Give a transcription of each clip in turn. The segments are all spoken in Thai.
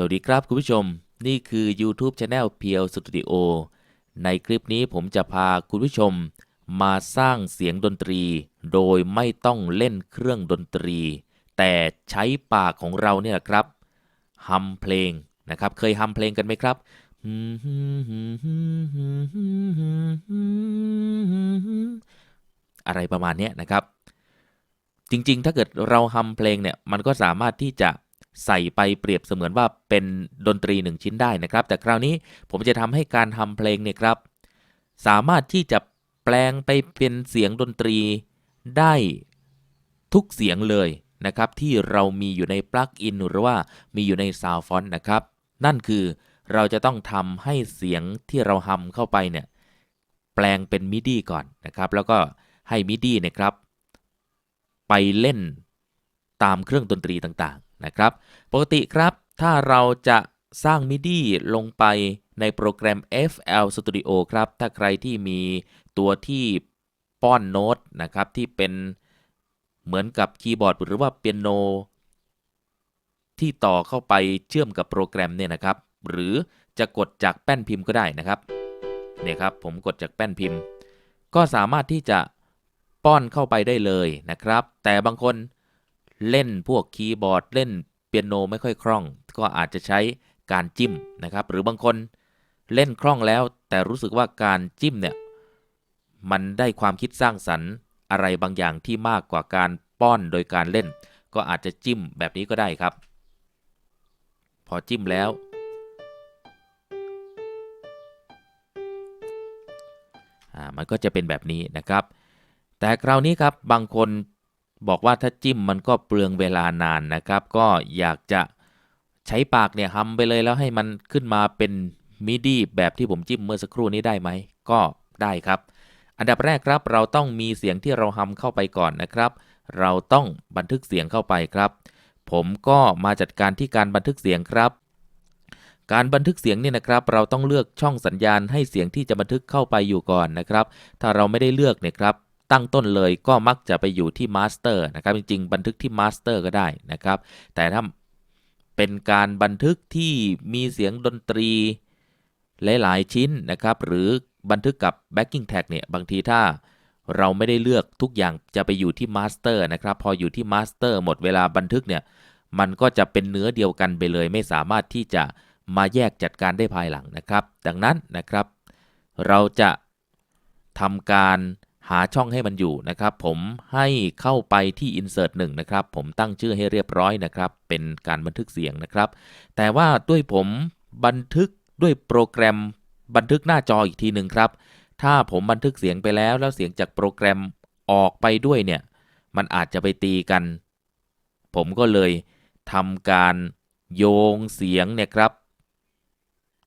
สวัสดีครับคุณผู้ชม นี่คือ YouTube Channel p e e l Studio ในคลิปนี้ผมจะพาคุณผู้ชม มาสร้างเสียงดนตรี โดยไม่ต้องเล่นเครื่องดนตรี แต่ใช้ปากของเราเนี่ยแหละครับฮัมเพลงนะครับ เคยฮัมเพลงกันไหมครับอะไรประมาณนี้นะครับ จริงๆ ถ้าเกิดเราฮัมเพลงเนี่ยมันก็สามารถที่จะ ใส่ไปเปรียบเสมือนว่าเป็นดนตรีหนึ่งชิ้นได้นะครับ แต่คราวนี้ผมจะทำให้การทำเพลงเนี่ยครับ สามารถที่จะแปลงไปเป็นเสียงดนตรีได้ทุกเสียงเลยนะครับ ที่เรามีอยู่ในปลั๊กอินหรือว่ามีอยู่ในซาวฟอนต์นะครับ นั่นคือเราจะต้องทำให้เสียงที่เราฮัมเข้าไปเนี่ยแปลงเป็นมิดีก่อนนะครับ แล้วก็ให้มิดีเนี่ยครับ ไปเล่นตามเครื่องดนตรีต่าง นะครับ ปกติครับ ถ้าเราจะสร้าง MIDI ลงไปในโปรแกรม FL Studio ครับ ถ้าใครที่มีตัวที่ป้อนโน้ตนะครับ ที่เป็นเหมือนกับคีย์บอร์ดหรือว่าเปียโน ที่ต่อเข้าไปเชื่อมกับโปรแกรมเนี่ยนะครับ หรือจะกดจากแป้นพิมพ์ก็ได้นะครับเนี่ยครับผมกดจากแป้นพิมพ์ ก็สามารถที่จะป้อนเข้าไปได้เลยนะครับ แต่บางคน เล่นพวกคีย์บอร์ดเล่นเปียโนไม่ค่อยคล่อง ก็อาจจะใช้การจิ้มนะครับ หรือบางคนเล่นคล่องแล้ว แต่รู้สึกว่าการจิ้มเนี่ยมันได้ความคิดสร้างสรรค์อะไรบางอย่างที่มากกว่าการป้อนโดยการเล่น ก็อาจจะจิ้มแบบนี้ก็ได้ครับ พอจิ้มแล้ว มันก็จะเป็นแบบนี้นะครับ แต่คราวนี้ครับบางคน บอกว่าถ้าจิ้มมันก็เปลืองเวลานานนะครับ ก็อยากจะใช้ปากเนี่ยฮัมไปเลยแล้วให้มันขึ้นมาเป็นมิดี้แบบที่ผมจิ้มเมื่อสักครู่นี้ได้ไหม ก็ได้ครับ อันดับแรกครับเราต้องมีเสียงที่เราฮัมเข้าไปก่อนนะครับ เราต้องบันทึกเสียงเข้าไปครับ ผมก็มาจัดการที่การบันทึกเสียงครับ การบันทึกเสียงเนี่ยนะครับ เราต้องเลือกช่องสัญญาณให้เสียงที่จะบันทึกเข้าไปอยู่ก่อนนะครับ ถ้าเราไม่ได้เลือกเนี่ยครับ ตั้งต้นเลยก็มักจะไปอยู่ที่มาสเตอร์นะครับจริงๆ บันทึกที่มาสเตอร์ก็ได้นะครับ แต่ถ้าเป็นการบันทึกที่มีเสียงดนตรีหลายๆ ชิ้นนะครับ หรือบันทึกกับ backing tag เนี่ยบางทีถ้าเราไม่ได้เลือกทุกอย่างจะไปอยู่ที่มาสเตอร์นะครับ พออยู่ที่มาสเตอร์หมดเวลาบันทึกเนี่ย มันก็จะเป็นเนื้อเดียวกันไปเลย ไม่สามารถที่จะมาแยกจัดการได้ภายหลังนะครับ ดังนั้นนะครับ เราจะทำการ หาช่องให้มันอยู่นะครับ ผมให้เข้าไปที่ insert 1นะครับ ผมตั้งชื่อให้เรียบร้อยนะครับ เป็นการบันทึกเสียงนะครับ แต่ว่าด้วยผมบันทึกด้วยโปรแกรมบันทึกหน้าจออีกทีหนึ่งครับ ถ้าผมบันทึกเสียงไปแล้ว แล้วเสียงจากโปรแกรมออกไปด้วยเนี่ย มันอาจจะไปตีกัน ผมก็เลยทำการโยงเสียงเนี่ยครับ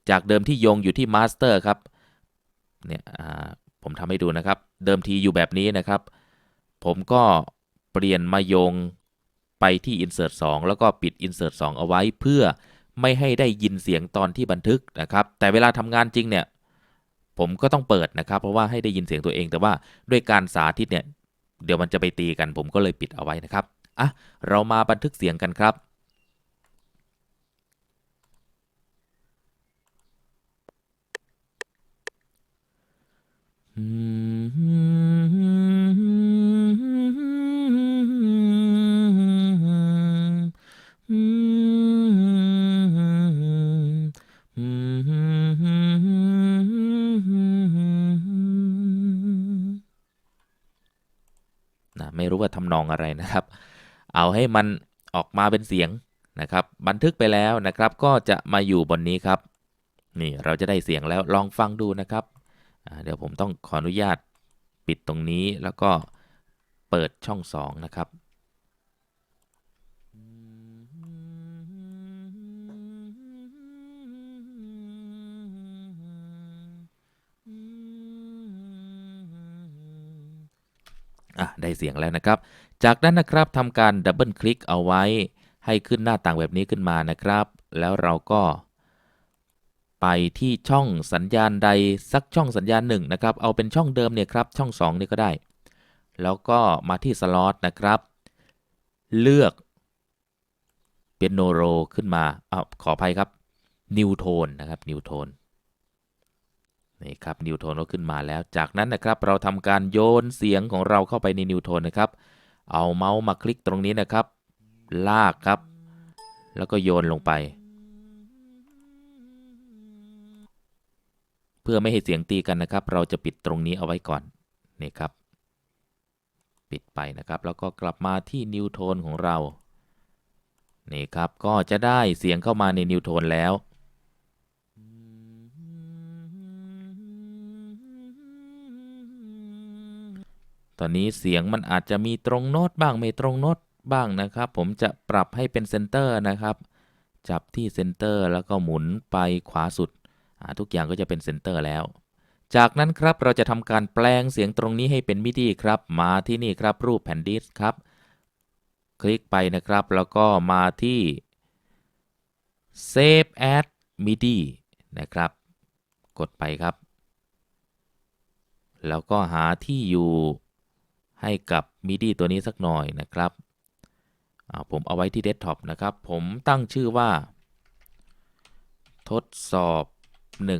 จากเดิมที่โยงอยู่ที่มาสเตอร์ครับ เนี่ย ผมทำให้ดูนะครับ เดิมทีอยู่แบบนี้นะครับ ผมก็เปลี่ยนมาโยงไปที่ insert 2 แล้วก็ปิด insert 2 เอาไว้เพื่อไม่ให้ได้ยินเสียงตอนที่บันทึกนะครับ แต่เวลาทำงานจริงเนี่ย ผมก็ต้องเปิดนะครับ เพราะว่าให้ได้ยินเสียงตัวเอง แต่ว่าด้วยการสาธิตเนี่ย เดี๋ยวมันจะไปตีกัน ผมก็เลยปิดเอาไว้นะครับ อะ เรามาบันทึกเสียงกันครับ นะไม่รู้ว่าทำนองอะไรนะครับ เอาให้มันออกมาเป็นเสียงนะครับ บันทึกไปแล้วนะครับ ก็จะมาอยู่บนนี้ครับ นี่เราจะได้เสียงแล้วลองฟังดูนะครับ เดี๋ยวผมต้องขออนุญาตปิดตรงนี้แล้วก็เปิดช่อง 2 นะครับ อะ ได้เสียงแล้วนะครับ จากนั้นนะครับทำการดับเบิลคลิกเอาไว้ให้ขึ้นหน้าต่างแบบนี้ขึ้นมานะครับ แล้วเราก็ ไปที่ช่องสัญญาณใดสักช่องสัญญาณหนึ่งนะครับ เอาเป็นช่องเดิมเนี่ยครับ ช่อง2นี่ก็ได้ แล้วก็มาที่สล็อตนะครับ เลือกเปียโนโรขึ้นมาอ้าขออภัยครับนิวโทนนะครับนิวโทนนี่ครับนิวโทนก็ขึ้นมาแล้ว จากนั้นนะครับ เราทำการโยนเสียงของเราเข้าไปในนิวโทนนะครับ เอาเมาส์มาคลิกตรงนี้นะครับ ลากครับ แล้วก็โยนลงไป พื่อไม่ให้เสียงตีกันนะครับ เราจะปิดตรงนี้เอาไว้ก่อนนี่ครับ ปิดไปนะครับ แล้วก็กลับมาที่นิวโทนของเรานี่ครับก็จะได้เสียงเข้ามาในนิวโทนแล้วตอนนี้เสียงมันอาจจะมีตรงโน้ตบ้างไม่ตรงโน้ตบ้างนะครับ ผมจะปรับให้เป็นเซนเตอร์นะครับ จับที่เซนเตอร์แล้วก็หมุนไปขวาสุด ทุกอย่างก็จะเป็นเซนเตอร์แล้ว จากนั้นครับเราจะทำการแปลงเสียงตรงนี้ให้เป็นมิดีครับ มาที่นี่ครับรูปแผ่นดิสครับ คลิกไปนะครับ แล้วก็มาที่ Save as MIDI นะครับ กดไปครับ แล้วก็หาที่อยู่ให้กับ MIDI ตัวนี้สักหน่อยนะครับอ่าผมเอาไว้ที่เดสก์ท็อปนะครับ ผมตั้งชื่อว่า ทดสอบ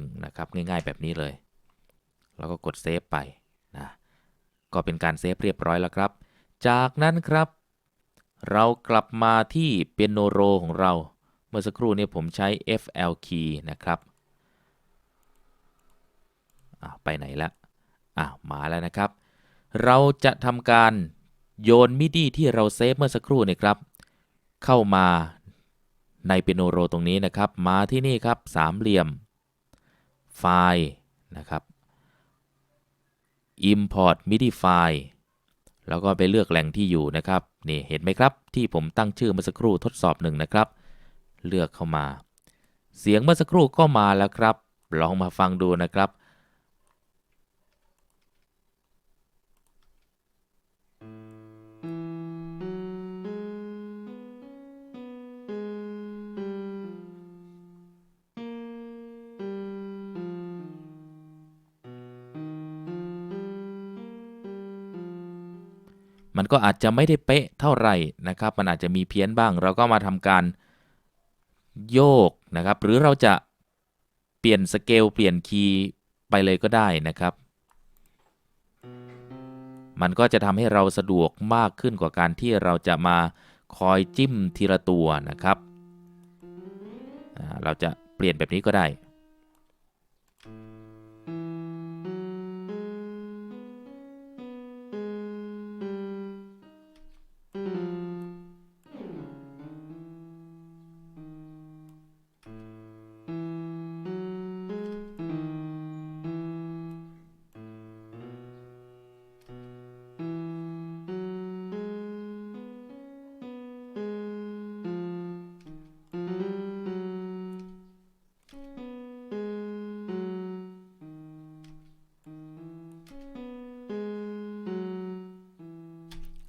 1นะครับง่ายๆแบบนี้เลย แล้วก็กดเซฟไปนะก็เป็นการเซฟเรียบร้อยแล้วครับ จากนั้นครับ เรากลับมาที่เปียโนโรของเรา เมื่อสักครู่นี้ผมใช้ FL key นะครับอะไปไหนละอะมาแล้วนะครับ เราจะทำการโยนมิดีที่เราเซฟเมื่อสักครู่นี่ครับ เข้ามาในเปียโนโรตรงนี้นะครับ มาที่นี่ครับสามเหลี่ยม ไฟล์นะครับ import midi file แล้วก็ไปเลือกแหล่งที่อยู่นะครับนี่เห็นไหมครับ ที่ผมตั้งชื่อเมื่อสักครู่ทดสอบหนึ่งนะครับ เลือกเข้ามา เสียงเมื่อสักครู่ก็มาแล้วครับ ลองมาฟังดูนะครับ มันก็อาจจะไม่ได้เป๊ะเท่าไหร่นะครับ มันอาจจะมีเพี้ยนบ้าง เราก็มาทำการโยกนะครับ หรือเราจะเปลี่ยนสเกลเปลี่ยนคีย์ไปเลยก็ได้นะครับ มันก็จะทำให้เราสะดวกมากขึ้นกว่าการที่เราจะมาคอยจิ้มทีละตัวนะครับ เราจะเปลี่ยนแบบนี้ก็ได้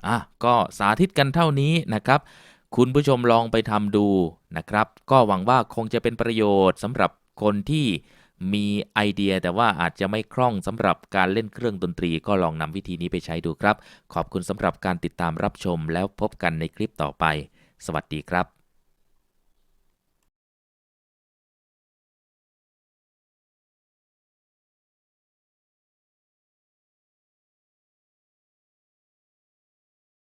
อะก็สาธิตกันเท่านี้นะครับ คุณผู้ชมลองไปทำดูนะครับ ก็หวังว่าคงจะเป็นประโยชน์สำหรับคนที่มีไอเดียแต่ว่าอาจจะไม่คล่องสำหรับการเล่นเครื่องดนตรีก็ลองนำวิธีนี้ไปใช้ดูครับ ขอบคุณสำหรับการติดตามรับชมแล้วพบกันในคลิปต่อไป สวัสดีครับ